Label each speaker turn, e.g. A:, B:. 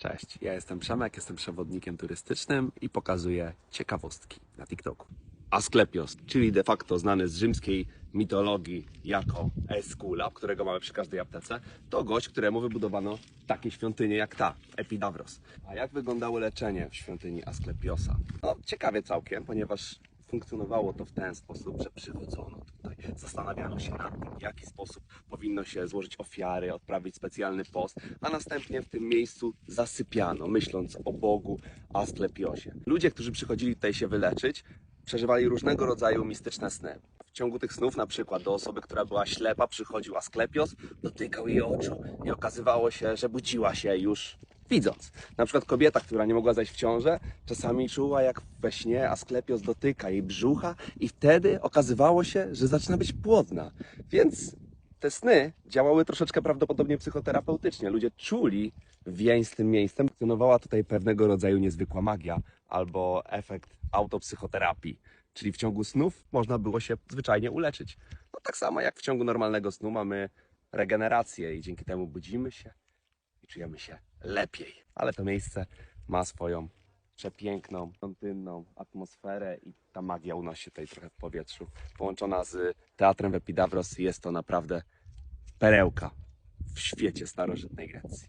A: Cześć, ja jestem Przemek, jestem przewodnikiem turystycznym i pokazuję ciekawostki na TikToku. Asklepios, czyli de facto znany z rzymskiej mitologii jako Esculap, którego mamy przy każdej aptece, to gość, któremu wybudowano takie świątynie jak ta, Epidavros. A jak wyglądało leczenie w świątyni Asklepiosa? No, ciekawie całkiem, ponieważ funkcjonowało to w ten sposób, że przychodzono tutaj, zastanawiano się nad tym, w jaki sposób powinno się złożyć ofiary, odprawić specjalny post, a następnie w tym miejscu zasypiano, myśląc o Bogu Asklepiosie. Ludzie, którzy przychodzili tutaj się wyleczyć, przeżywali różnego rodzaju mistyczne sny. W ciągu tych snów, na przykład do osoby, która była ślepa, przychodził Asklepios, dotykał jej oczu i okazywało się, że budziła się już widząc. Na przykład kobieta, która nie mogła zajść w ciążę, czasami czuła jak we śnie Asklepios dotyka jej brzucha i wtedy okazywało się, że zaczyna być płodna. Więc te sny działały troszeczkę prawdopodobnie psychoterapeutycznie. Ludzie czuli więź z tym miejscem. Funkcjonowała tutaj pewnego rodzaju niezwykła magia albo efekt autopsychoterapii. Czyli w ciągu snów można było się zwyczajnie uleczyć. No tak samo jak w ciągu normalnego snu mamy regenerację i dzięki temu budzimy się i czujemy się lepiej. Ale to miejsce ma swoją przepiękną, kontynną atmosferę i ta magia unosi się tutaj trochę w powietrzu. Połączona z teatrem Epidavros jest to naprawdę perełka w świecie starożytnej Grecji.